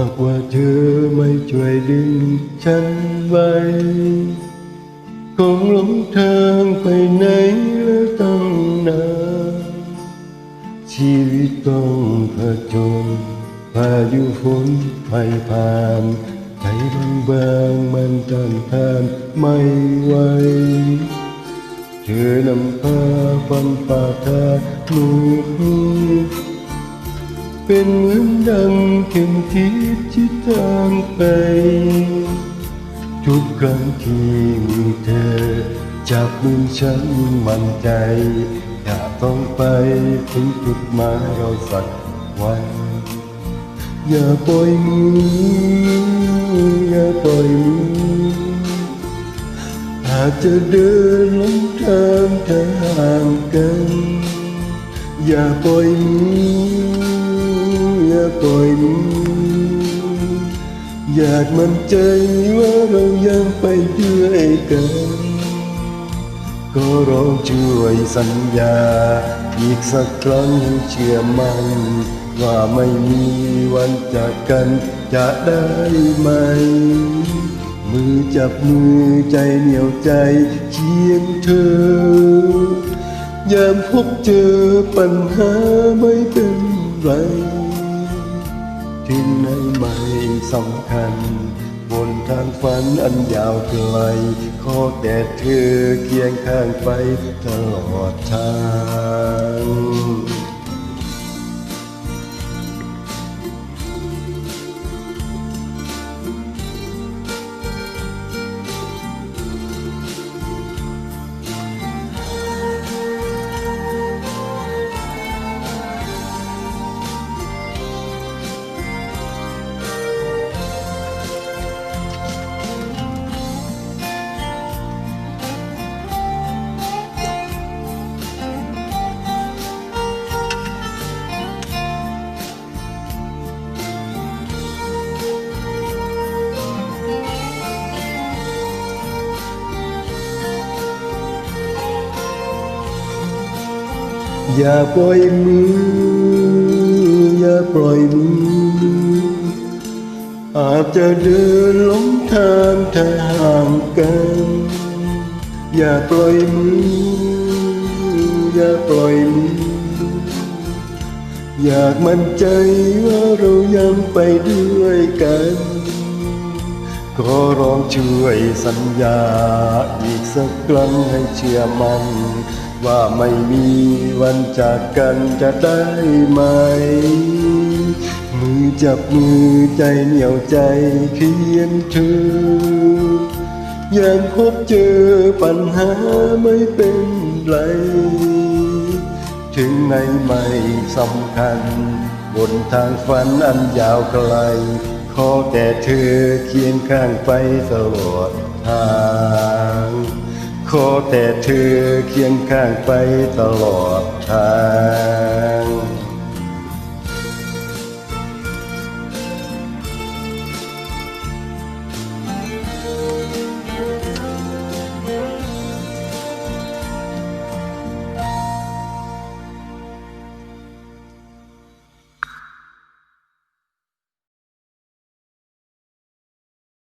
ากว่าเธอไม่ช่วยดึงฉันไว้คงหลงทางไปไหนแล้วตั้งนานชีวิตต้องผจญพายุฝนไม่ผ่านใจบางบางมันต้านทานไม่ไหวเธอนำพาฟันฝ่าทางมืด เป็นเหมือนดังเข็มทิศที่ทางไป ทุกครั้งที่มีเธอจับมือฉันมั่นใจอยากต้องไปถึงจุดหมายเราสักวัน อย่าปล่อยมืออย่าปล่อยมืออาจจะเดินลงทางทางกัน อย่าปล่อยมือ อยาปล่อยมืออยากมั่นใจว่าเรายังไปด้วยกัน ก็ร้องช่วยสัญญา อีกสักครั้งให้เชื่อมัน่นว่าไม่มีวันจากกันจะได้ไหม มือจับมือใจเหนียวใจเคียงเธอยามพบเจอปัญหาไม่เป็นไร สำคัญ บนทางฝันอันยาวไกล ขอแต่เธอเคียงข้างไปตลอดทาง อย่าปล่อยมือ อย่าปล่อยมือ อาจจะเดินหลงทางทาห่างกัน อย่าปล่อยมือ อย่าปล่อยมือ อยากมั่นใจว่าเรายังไปด้วยกันขอร้องช่วยสัญญาอีกสักครั้งให้เชื่อมัน่น ว่าไม่มีวันจากกันจะได้ไหม มือจับมือใจเหนียวใจเคียงเธอยังพบเจอปัญหาไม่เป็นไร ถึงไหนไม่สำคัญ บนทางฝันอันยาวไกล ขอแต่เธอเคียงข้างไปตลอดทาง ขอแต่เธอเคียงข้างไปตลอดทาง